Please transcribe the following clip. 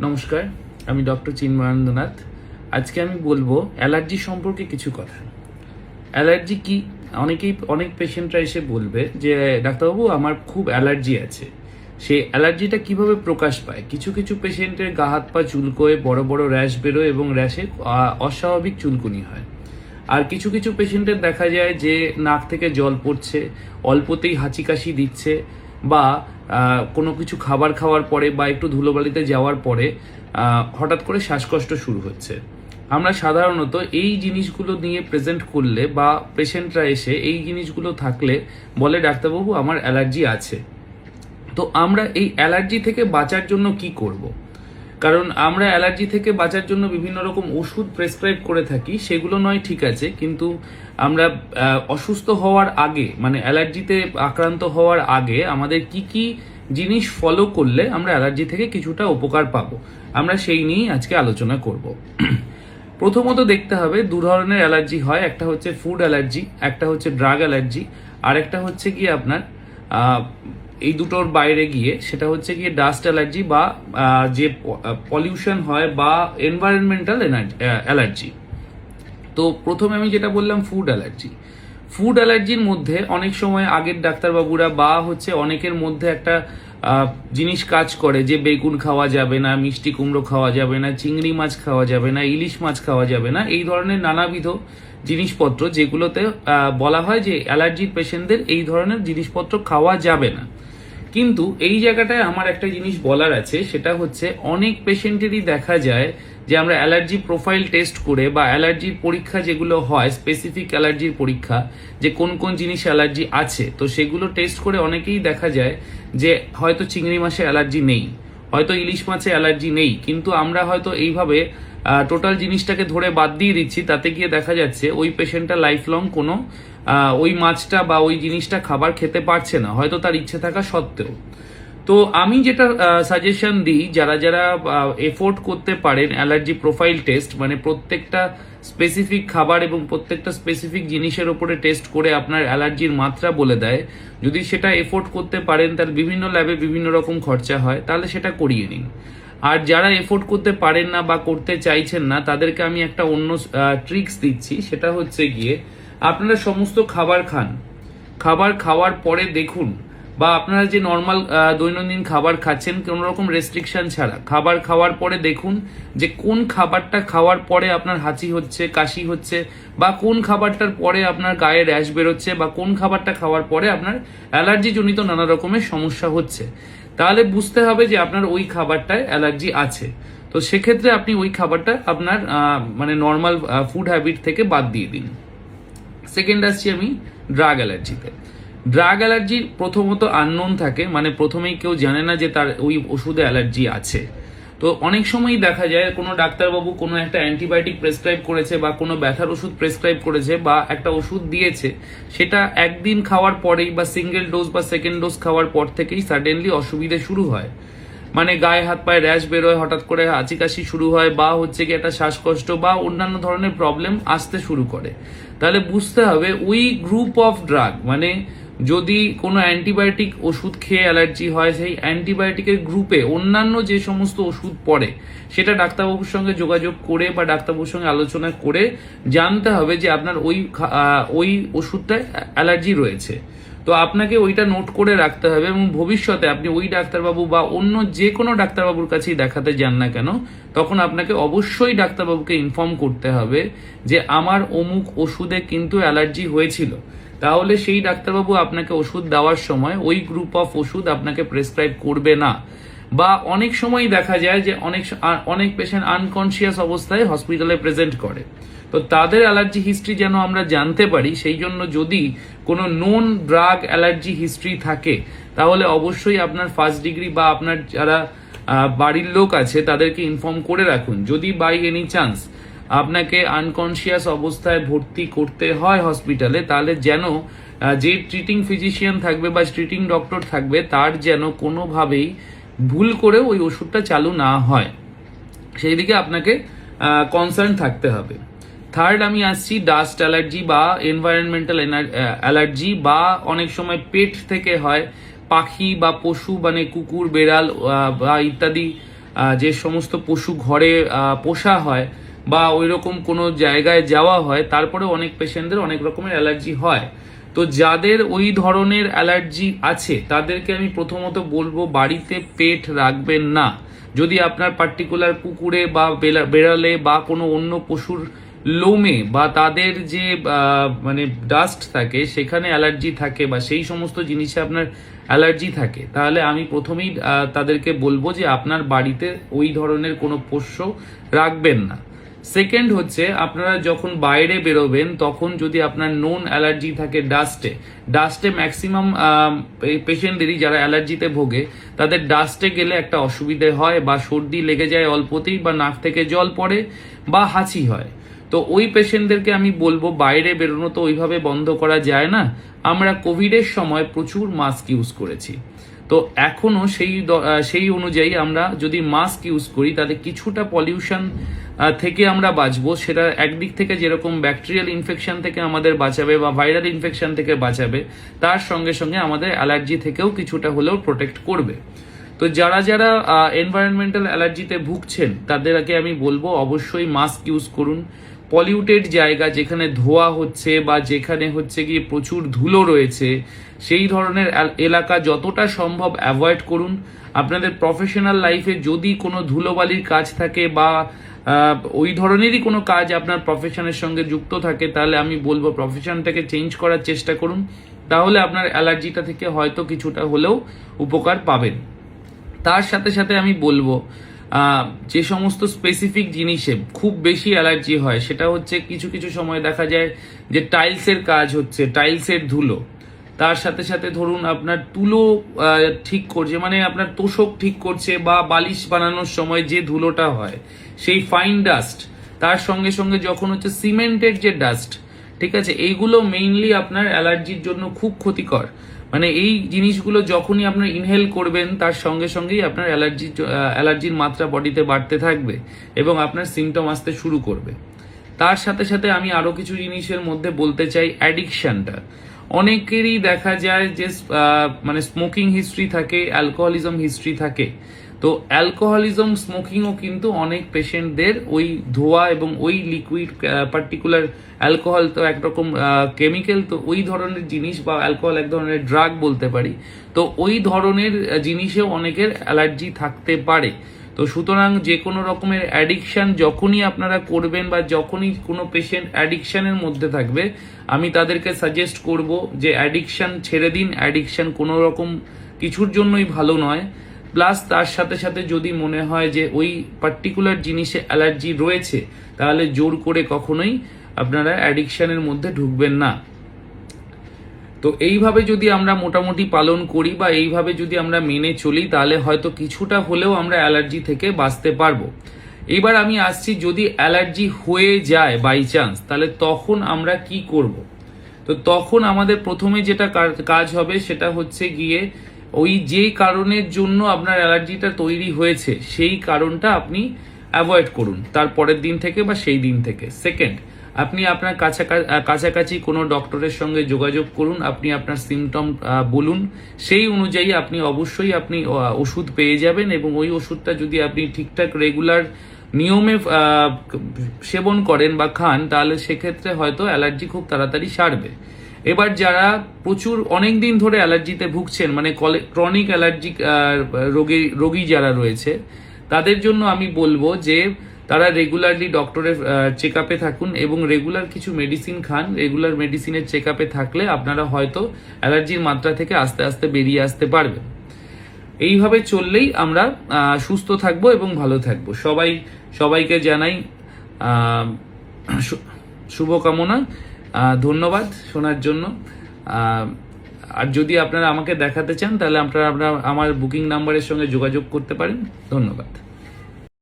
নমস্কার, আমি ডক্টর চিন্ময়ানন্দনাথ। আজকে আমি বলব অ্যালার্জি সম্পর্কে কিছু কথা। অ্যালার্জি কি? অনেকেই, অনেক পেশেন্টরা এসে বলবে যে, ডাক্তারবাবু, আমার খুব অ্যালার্জি আছে। সেই অ্যালার্জিটা কীভাবে প্রকাশ পায়? কিছু কিছু পেশেন্টের গা, হাত, পা চুলকোয়, বড় বড় র্যাশ বেরোয় এবং র্যাশে অস্বাভাবিক চুলকুনি হয়। আর কিছু কিছু পেশেন্টের দেখা যায় যে, নাক থেকে জল পড়ছে, অল্পতেই হাঁচি কাশি দিচ্ছে বা কোনো কিছু খাবার খাওয়ার পরে বা একটু ধুলোবালিতে যাওয়ার পরে হঠাৎ করে শ্বাসকষ্ট শুরু হচ্ছে আমরা সাধারণত এই জিনিসগুলো নিয়ে প্রেজেন্ট করলে বা পেশেন্টরা এসে এই জিনিসগুলো থাকলে বলে, ডাক্তারবাবু, আমার অ্যালার্জি আছে তো আমরা এই অ্যালার্জি থেকে বাঁচার জন্য কি করব। কারণ আমরা অ্যালার্জি থেকে বাঁচার জন্য বিভিন্ন রকম ওষুধ প্রেসক্রাইব করে থাকি, সেগুলো নয় ঠিক আছে, কিন্তু আমরা অসুস্থ হওয়ার আগে মানে অ্যালার্জিতে আক্রান্ত হওয়ার আগে আমাদের কি কি জিনিস ফলো করলে আমরা অ্যালার্জি থেকে কিছুটা উপকার পাবো, আমরা সেই নিয়েই আজকে আলোচনা করব। প্রথমত দেখতে হবে, দু ধরনের অ্যালার্জি হয়, একটা হচ্ছে ফুড অ্যালার্জি, একটা হচ্ছে ড্রাগ অ্যালার্জি আর একটা হচ্ছে কি আপনার এই দুটোর বাইরে গিয়ে সেটা হচ্ছে গিয়ে ডাস্ট অ্যালার্জি বা যে পলিউশন হয় বা এনভায়রনমেন্টাল অ্যালার্জি তো প্রথমে আমি যেটা বললাম ফুড অ্যালার্জি ফুড অ্যালার্জির মধ্যে অনেক সময় আগের ডাক্তারবাবুরা বা হচ্ছে অনেকের মধ্যে একটা জিনিস কাজ করে যে বেগুন খাওয়া যাবে না, মিষ্টি কুমড়ো খাওয়া যাবে না, চিংড়ি মাছ খাওয়া যাবে না, ইলিশ মাছ খাওয়া যাবে না, এই ধরনের নানাবিধ জিনিসপত্র যেগুলোতে বলা হয় যে অ্যালার্জির পেশেন্টদের এই ধরনের জিনিসপত্র খাওয়া যাবে না। কিন্তু এই জায়গাটায় আমার একটা জিনিস বলার আছে, সেটা হচ্ছে অনেক পেশেন্টেরই দেখা যায় যে আমরা অ্যালার্জি প্রোফাইল টেস্ট করে বা অ্যালার্জির পরীক্ষা যেগুলো হয়, স্পেসিফিক অ্যালার্জির পরীক্ষা, যে কোন কোন জিনিস অ্যালার্জি আছে, তো সেগুলো টেস্ট করে অনেকেই দেখা যায় যে হয়তো চিংড়ি মাছে অ্যালার্জি নেই, হয়তো ইলিশ মাছে অ্যালার্জি নেই, কিন্তু আমরা হয়তো এইভাবে টোটাল জিনিসটাকে ধরে বাদ দিয়ে দিচ্ছি, তাতে গিয়ে দেখা যাচ্ছে ওই পেশেন্টটা লাইফ লং কোনো ওই মাছটা বা ওই জিনিসটা খাবার খেতে পারছে না, হয়তো তার ইচ্ছে থাকা সত্ত্বেও। তো আমি যেটা সাজেশন দিই, যারা যারা এফোর্ড করতে পারেন অ্যালার্জি প্রোফাইল টেস্ট মানে প্রত্যেকটা স্পেসিফিক খাবার এবং প্রত্যেকটা স্পেসিফিক জিনিসের উপরে টেস্ট করে আপনার অ্যালার্জির মাত্রা বলে দেয়, যদি সেটা এফোর্ড করতে পারেন, তার বিভিন্ন ল্যাবে বিভিন্ন রকম খরচা হয়, তাহলে সেটা করিয়ে নিন। আর যারা এফোর্ড করতে পারেন না বা করতে চাইছেন না, তাদেরকে আমি একটা অন্য ট্রিক্স দিচ্ছি। সেটা হচ্ছে গিয়ে আপনারা সমস্ত খাবার খান। খাবার খাওয়ার পরে দেখুন, বা আপনারা যে নর্মাল দৈনন্দিন খাবার খাচ্ছেন, কোনো রকম রেস্ট্রিকশন ছাড়া। খাবার খাওয়ার পরে দেখুন যে কোন খাবারটা খাওয়ার পরে আপনার হাঁচি হচ্ছে, কাশি হচ্ছে, বা কোন খাবারটার পরে আপনার গায়ে র্যাশ বেরোচ্ছে, বা কোন খাবারটা খাওয়ার পরে আপনার অ্যালার্জি জনিত নানা রকমের সমস্যা হচ্ছে। তাহলে বুঝতে হবে যে আপনার ওই খাবারটায় অ্যালার্জি আছে। তো সেক্ষেত্রে আপনি ওই খাবারটা আপনার মানে নর্মাল ফুড হ্যাবিট থেকে বাদ দিয়ে দিন। সেকেন্ড আসছি আমি ড্রাগ অ্যালার্জিতে। ড্রাগ অ্যালার্জি প্রথমত আননোন থাকে মানে প্রথমেই কেউ জানে না যে তার ওই ওষুধে অ্যালার্জি আছে। তো অনেক সময়ই দেখা যায় কোনো ডাক্তারবাবু কোনো একটা অ্যান্টিবায়োটিক প্রেসক্রাইব করেছে বা কোনো ব্যথার ওষুধ প্রেসক্রাইব করেছে বা একটা ওষুধ দিয়েছে, সেটা একদিন খাওয়ার পরেই বা সিঙ্গেল ডোজ বা সেকেন্ড ডোজ খাওয়ার পর থেকেই সাডেনলি অসুবিধে শুরু হয়। মানে গায়ে হাত পায়ে র্যাশ বেরোয়, হঠাৎ করে হাঁচি কাশি শুরু হয় বা হচ্ছে কি একটা শ্বাসকষ্ট বা অন্যান্য ধরনের প্রবলেম আসতে শুরু করে। তাহলে বুঝতে হবে ওই গ্রুপ অফ ড্রাগ মানে যদি কোনো অ্যান্টিবায়োটিক ওষুধ খেয়ে অ্যালার্জি হয়, সেই অ্যান্টিবায়োটিকের গ্রুপে অন্যান্য যে সমস্ত ওষুধ পড়ে, সেটা ডাক্তারবাবুর সঙ্গে যোগাযোগ করে বা ডাক্তারবাবুর সঙ্গে আলোচনা করে জানতে হবে যে আপনার ওই ওই ওষুধটায় অ্যালার্জি রয়েছে। তো আপনাকে ওইটা নোট করে রাখতে হবে এবং ভবিষ্যতে আপনি ওই ডাক্তারবাবু বা অন্য যে কোনো ডাক্তারবাবুর কাছেই দেখাতে যান না কেন, তখন আপনাকে অবশ্যই ডাক্তারবাবুকে ইনফর্ম করতে হবে যে আমার অমুক ওষুধে কিন্তু অ্যালার্জি হয়েছিল। তাহলে সেই ডাক্তারবাবু আপনাকে ওষুধ দেওয়ার সময় ওই গ্রুপ অফ ওষুধ আপনাকে প্রেসক্রাইব করবে না। বা অনেক সময় দেখা যায় যে অনেক অনেক পেশেন্ট আনকনসিয়াস অবস্থায় হসপিটালে প্রেজেন্ট করে। তো তাদের অ্যালার্জি হিস্ট্রি যেন আমরা জানতে পারি, সেই জন্য যদি কোনো নোন ড্রাগ অ্যালার্জি হিস্ট্রি থাকে, তাহলে অবশ্যই আপনার ফার্স্ট ডিগ্রি বা আপনার যারা বাড়ির লোক আছে, তাদেরকে ইনফর্ম করে রাখুন। যদি বাই এনি চান্স আপনাকে আনকনসিয়াস অবস্থায় ভর্তি করতে হয় হসপিটালে তাহলে যেন যে ট্রিটিং ফিজিশিয়ান থাকবে বা ট্রিটিং ডক্টর থাকবে, তার যেন কোনোভাবেই ভুল করে ওই ওষুধটা চালু না হয়। সেই দিকে আপনাকে কনসার্ন থাকতে হবে। থার্ড আমি আসছি ডাস্ট অ্যালার্জি বা এনভায়রনমেন্টাল অ্যালার্জি বা অনেক সময় পেট থেকে হয়, পাখি বা পশু মানে কুকুর, বেড়াল বা ইত্যাদি যে সমস্ত পশু ঘরে পোষা হয় বা ওই রকম কোনো জায়গায় যাওয়া হয়, তারপরে অনেক পেশেন্টদের অনেক রকমের অ্যালার্জি হয়। তো যাদের ওই ধরনের অ্যালার্জি আছে, তাদেরকে আমি প্রথমত বলব বাড়িতে পেট রাখবেন না। যদি আপনার পার্টিকুলার পুকুরে বা বেড়ালে বা কোনো অন্য পশুর লোমে বা তাদের যে মানে ডাস্ট থাকে, সেখানে অ্যালার্জি থাকে বা সেই সমস্ত জিনিসে আপনার অ্যালার্জি থাকে, তাহলে আমি প্রথমেই তাদেরকে বলব যে আপনার বাড়িতে ওই ধরনের কোনো পোষ্য রাখবেন না। সেকেন্ড হচ্ছে, আপনারা যখন বাইরে বেরোবেন, তখন যদি আপনার নোন অ্যালার্জি থাকে ডাস্টে ডাস্টে ম্যাক্সিমাম পেশেন্টদেরই যারা অ্যালার্জিতে ভোগে, তাদের ডাস্টে গেলে একটা অসুবিধে হয় বা সর্দি লেগে যায় অল্পতেই বা নাক থেকে জল পড়ে বা হাঁচি হয়। তো ওই পেশেন্টদেরকে আমি বলব, বাইরে বেরোনো তো ওইভাবে বন্ধ করা যায় না। আমরা কোভিডের সময় প্রচুর মাস্ক ইউজ করেছি। তো এখনও সেই সেই অনুযায়ী আমরা যদি মাস্ক ইউজ করি তাতে কিছুটা পলিউশন থেকে আমরা বাঁচবো। সেটা একদিক থেকে যেরকম ব্যাকটেরিয়াল ইনফেকশন থেকে আমাদের বাঁচাবে বা ভাইরাল ইনফেকশন থেকে বাঁচাবে, তার সঙ্গে সঙ্গে আমাদের অ্যালার্জি থেকেও কিছুটা হলেও প্রোটেক্ট করবে। তো যারা যারা এনভায়রনমেন্টাল অ্যালার্জিতে ভুগছেন, তাদেরকে আমি বলব অবশ্যই মাস্ক ইউজ করুন। পলিউটেড জায়গা যেখানে ধোয়া হচ্ছে বা যেখানে হচ্ছে গিয়ে প্রচুর ধুলো রয়েছে, সেই ধরনের এল- এলাকা যতটা সম্ভব অ্যাভয়েড করুন। আপনাদের প্রফেশনাল লাইফে যদি কোনো ধুলোবালির কাজ থাকে বা ওই ধরনেরই কোনো কাজ আপনার প্রফেশনের সঙ্গে যুক্ত থাকে, তাহলে আমি বলব প্রফেশনটাকে চেঞ্জ করার চেষ্টা করুন। তাহলে আপনার অ্যালার্জিটা থেকে হয়তো কিছুটা হলেও উপকার পাবেন। তার সাথে সাথে আমি বলব যে সমস্ত স্পেসিফিক জিনিসে খুব বেশি অ্যালার্জি হয়, সেটা হচ্ছে কিছু কিছু সময় দেখা যায় যে টাইলসের কাজ হচ্ছে টাইলসের ধুলো। তার সাথে সাথে ধরুন আপনার তুলো ঠিক করছে মানে আপনার তোষক ঠিক করছে বা বালিশ বানানোর সময় যে ধুলোটা হয়, সেই ফাইন ডাস্ট তার সঙ্গে সঙ্গে যখন হচ্ছে সিমেন্টের যে ডাস্ট ঠিক আছে? এইগুলো মেইনলি আপনার অ্যালার্জির জন্য খুব ক্ষতিকর। মানে এই জিনিসগুলো যখনই আপনার ইনহেল করবেন, তার সঙ্গে সঙ্গেই আপনার অ্যালার্জি, অ্যালার্জির মাত্রা বডিতে বাড়তে থাকবে এবং আপনার সিমটম আসতে শুরু করবে। তার সাথে সাথে আমি আরও কিছু জিনিসের মধ্যে বলতে চাই অ্যাডিকশানটা অনেকেরই দেখা যায় যে মানে স্মোকিং হিস্ট্রি থাকে অ্যালকোহলিজম হিস্ট্রি থাকে। তো অ্যালকোহলিজম স্মোকিংও কিন্তু অনেক পেশেন্টদের ওই ধোয়া এবং ওই লিকুইড পার্টিকুলার অ্যালকোহল তো একরকম কেমিক্যাল তো ওই ধরনের জিনিস বা অ্যালকোহল এক ধরনের ড্রাগ বলতে পারি। তো ওই ধরনের জিনিসেও অনেকের অ্যালার্জি থাকতে পারে। তো সুতরাং যে কোনো রকমের অ্যাডিকশান যখনই আপনারা করবেন বা যখনই কোনো পেশেন্ট অ্যাডিকশানের মধ্যে থাকবে, আমি তাদেরকে সাজেস্ট করব যে অ্যাডিকশান ছেড়ে দিন অ্যাডিকশান কোনো রকম কিছুর জন্যই ভালো নয়। প্লাস তার সাথে সাথে যদি মনে হয় যে ওই পার্টিকুলার জিনিসে অ্যালার্জি রয়েছে, তাহলে জোর করে কখনোই আপনারা অ্যাডিকশানের মধ্যে ঢুকবেন না। তো এইভাবে যদি আমরা মোটামুটি পালন করি বা এইভাবে যদি আমরা মেনে চলি, তাহলে হয়তো কিছুটা হলেও আমরা অ্যালার্জি থেকে বাঁচতে পারব। এবার আমি আসছি যদি অ্যালার্জি হয়ে যায় বাই চান্স তাহলে তখন আমরা কি করব? তো তখন আমাদের প্রথমে যেটা কাজ হবে সেটা হচ্ছে গিয়ে ওই যে কারণের জন্য আপনার অ্যালার্জিটা তৈরি হয়েছে, সেই কারণটা আপনি অ্যাভয়েড করুন। তার পরের দিন থেকে বা সেই দিন থেকে। সেকেন্ড আপনি আপনার কাছাকা- কাছাকাছি কোনো ডক্টরের সঙ্গে যোগাযোগ করুন, আপনি আপনার সিমটম বলুন। সেই অনুযায়ী আপনি অবশ্যই আপনি ওষুধ পেয়ে যাবেন এবং ওই ওষুধটা যদি আপনি ঠিকঠাক রেগুলার নিয়মে সেবন করেন বা খান, তাহলে সেক্ষেত্রে হয়তো অ্যালার্জি খুব তাড়াতাড়ি সারবে। এবার যারা প্রচুর অনেক দিন ধরে অ্যালার্জিতে ভুগছেন মানে ক্রনিক অ্যালার্জি রোগী রোগী যারা রয়েছে, তাদের জন্য আমি বলব যে তারা রেগুলারলি ডক্টরের চেক আপে থাকুন এবং রেগুলার কিছু মেডিসিন খান। রেগুলার মেডিসিনের চেক আপে থাকলে আপনারা হয়তো অ্যালার্জির মাত্রা থেকে আস্তে আস্তে বেরিয়ে আসতে পারবেন। এইভাবে চললেই আমরা সুস্থ থাকব এবং ভালো থাকব। সবাই, সবাইকে জানাই শুভকামনা। ধন্যবাদ শোনার জন্য। আর যদি আপনারা আমাকে দেখাতে চান, তাহলে আপনারা আপনারা আমার বুকিং নাম্বারের সঙ্গে যোগাযোগ করতে পারেন। ধন্যবাদ।